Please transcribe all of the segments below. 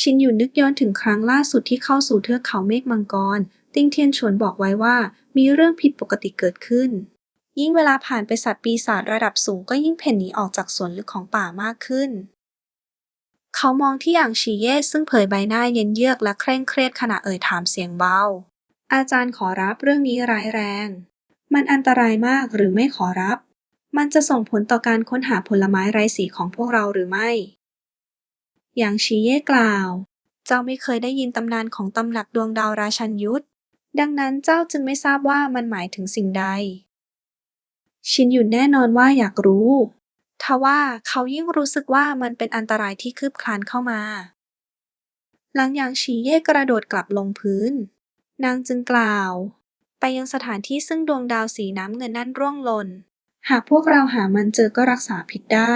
ชินหยุนนึกย้อนถึงครั้งล่าสุดที่เข้าสู่เทือกเขาเมฆมังกร ติ้งเทียนฉวนบอกไว้ว่า มีเรื่องผิดปกติเกิดขึ้น ยิ่งเวลาผ่านไปสัตว์ปีศาจระดับสูงก็ยิ่งเพ่นหนีออกจากสวนลึกของป่ามากขึ้น เขามองที่อย่างชีเย่ซึ่งเผยใบหน้าเย็นเยือกและเคร่งเครียดขณะเอ่ยถามเสียงเบา อาจารย์ขอรับเรื่องนี้ร้ายแรง มันอันตรายมากหรือไม่ขอรับ มันจะส่งผลต่อการค้นหาผลไม้ไร้สีของพวกเราหรือไม่ อย่างชีเย่กล่าว เจ้าไม่เคยได้ยินตำนานของตำหนักดวงดาวราชันยุทธ ดังนั้นเจ้าจึงไม่ทราบว่ามันหมายถึงสิ่งใด ชินหยุนแน่นอนว่าอยากรู้ทว่าเขายิ่งรู้สึกว่ามันเป็นอันตรายที่คืบคลานเข้ามา หลังอย่างฉีเย่กระโดดกลับลงพื้น นางจึงกล่าว ไปยังสถานที่ซึ่งดวงดาวสีน้ำเงินนั่นร่วงหล่น หากพวกเราหามันเจอก็รักษาผิดได้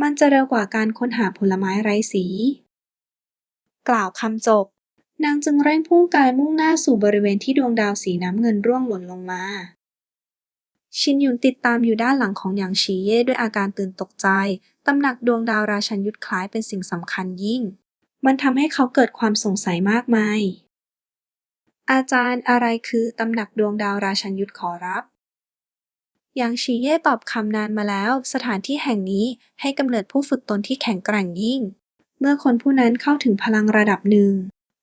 มันจะเร็วกว่าการค้นหาผลไม้ไร้สี กล่าวคำจบ นางจึงเร่งพุ่งกายมุ่งหน้าสู่บริเวณที่ดวงดาวสีน้ำเงินร่วงหล่นลงมา ชินยุนติดตามอยู่ด้านหลังของหยางชีเย่ด้วยอาการตื่นตกใจ ตำหนักดวงดาวราชันยุทธคล้ายเป็นสิ่งสำคัญยิ่ง มันทำให้เขาเกิดความสงสัยมากมาย อาจารย์อะไรคือตำหนักดวงดาวราชันยุทธขอรับ หยางชีเย่ตอบคำนานมาแล้ว สถานที่แห่งนี้ให้กำเนิดผู้ฝึกตนที่แข็งแกร่งยิ่ง เมื่อคนผู้นั้นเข้าถึงพลังระดับหนึ่ง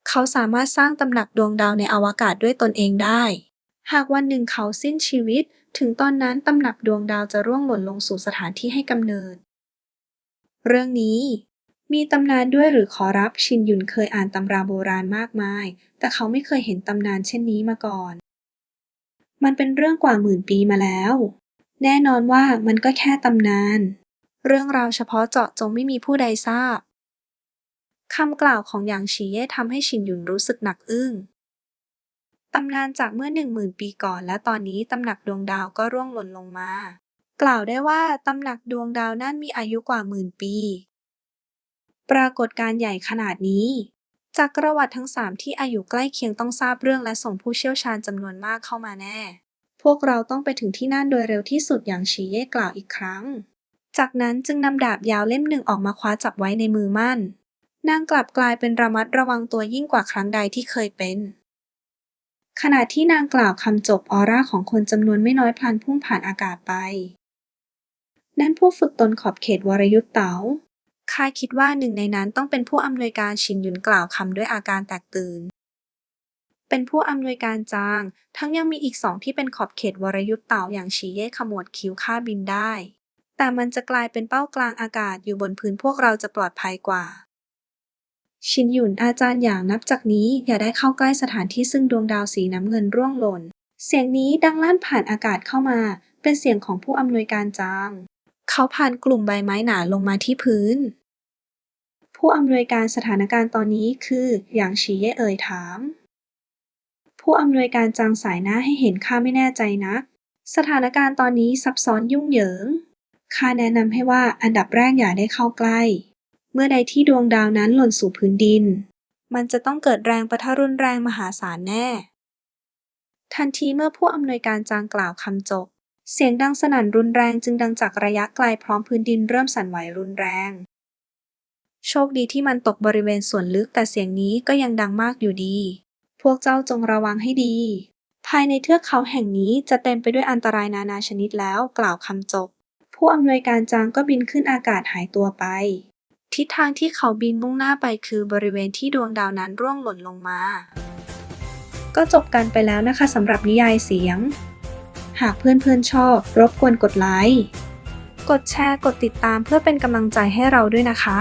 เขาสามารถสร้างตำหนักดวงดาวในอวกาศด้วยตนเองได้ หากวันหนึ่งเขาสิ้นชีวิต ถึงตอนนั้นตำหนักดวงดาวจะร่วงหล่นลงสู่สถานที่ให้กำเนิด เรื่องนี้มีตำนานด้วยหรือขอรับชินยุนเคยอ่านตำราโบราณมากมาย แต่เขาไม่เคยเห็นตำนานเช่นนี้มาก่อน มันเป็นเรื่องกว่าหมื่นปีมาแล้ว แน่นอนว่ามันก็แค่ตำนาน เรื่องราวเฉพาะเจาะจงไม่มีผู้ใดทราบคำกล่าวของหยางฉีเย่ทำให้ชินหยุนรู้สึกหนักอึ้งตำนานจากเมื่อหนึ่งหมื่นปีก่อนและตอนนี้ตำหนักดวงดาวก็ร่วงหล่นลงมา กล่าวได้ว่าตำหนักดวงดาวนั่นมีอายุกว่าหมื่นปี ปรากฏการใหญ่ขนาดนี้ จากประวัติทั้งสามที่อายุใกล้เคียงต้องทราบเรื่องและส่งผู้เชี่ยวชาญจำนวนมากเข้ามาแน่ พวกเราต้องไปถึงที่นั่นโดยเร็วที่สุดอย่างชีเย่กล่าวอีกครั้ง จากนั้นจึงนำดาบยาวเล่มหนึ่งออกมาคว้าจับไว้ในมือมั่น นางกลับกลายเป็นระมัดระวังตัวยิ่งกว่าครั้งใดที่เคยเป็น ขณะที่นางกล่าวคำจบออร่าของคนจำนวนไม่น้อยพลันพุ่งผ่านอากาศไป นั่นผู้ฝึกตนขอบเขตวรยุทธ์เต๋า ข้าคิดว่าหนึ่งในนั้นต้องเป็นผู้อำนวยการชินหยุนกล่าวคำด้วยอาการแตกตื่น เป็นผู้อำนวยการจาง ทั้งยังมีอีกสองที่เป็นขอบเขตวรยุทธ์เต่าอย่างชีเย่ขมวดคิ้วค่าบินได้ แต่มันจะกลายเป็นเป้ากลางอากาศอยู่บนพื้นพวกเราจะปลอดภัยกว่าชินหยุนอาจารย์อย่างนับจากนี้อย่าได้เข้าใกล้สถานที่ซึ่งดวงดาวสีน้ำเงินร่วงหล่น เสียงนี้ดังลั่นผ่านอากาศเข้ามา เป็นเสียงของผู้อำนวยการจาง เขาผ่านกลุ่มใบไม้หนาลงมาที่พื้น ผู้อำนวยการสถานการณ์ตอนนี้คือหยางฉีเย่เอ่ยถาม ผู้อำนวยการจางสายหน้าให้เห็นข้าไม่แน่ใจนัก สถานการณ์ตอนนี้ซับซ้อนยุ่งเหยิงข้าแนะนำให้ว่าอันดับแรกอย่าได้เข้าใกล้ เมื่อใดที่ดวงดาวนั้นหล่นสู่พื้นดิน มันจะต้องเกิดแรงประทะรุนแรงมหาศาลแน่ ทันทีเมื่อผู้อำนวยการจางกล่าวคำจบ เสียงดังสนั่นรุนแรงจึงดังจากระยะไกลพร้อมพื้นดินเริ่มสั่นไหวรุนแรง โชคดีที่มันตกบริเวณส่วนลึกแต่เสียงนี้ก็ยังดังมากอยู่ดี พวกเจ้าจงระวังให้ดี ภายในเทือกเขาแห่งนี้จะเต็มไปด้วยอันตรายนานาชนิดแล้วกล่าวคำจบ ผู้อำนวยการจางก็บินขึ้นอากาศหายตัวไป ทิศทางที่เขาบินมุ่งหน้าไปคือบริเวณที่ดวงดาวนั้นร่วงหล่นลงมา ก็จบกันไปแล้วนะคะสำหรับนิยายเสียง หากเพื่อนๆชอบ รบกวนกดไลค์กดแชร์กดติดตามเพื่อเป็นกำลังใจให้เราด้วยนะคะ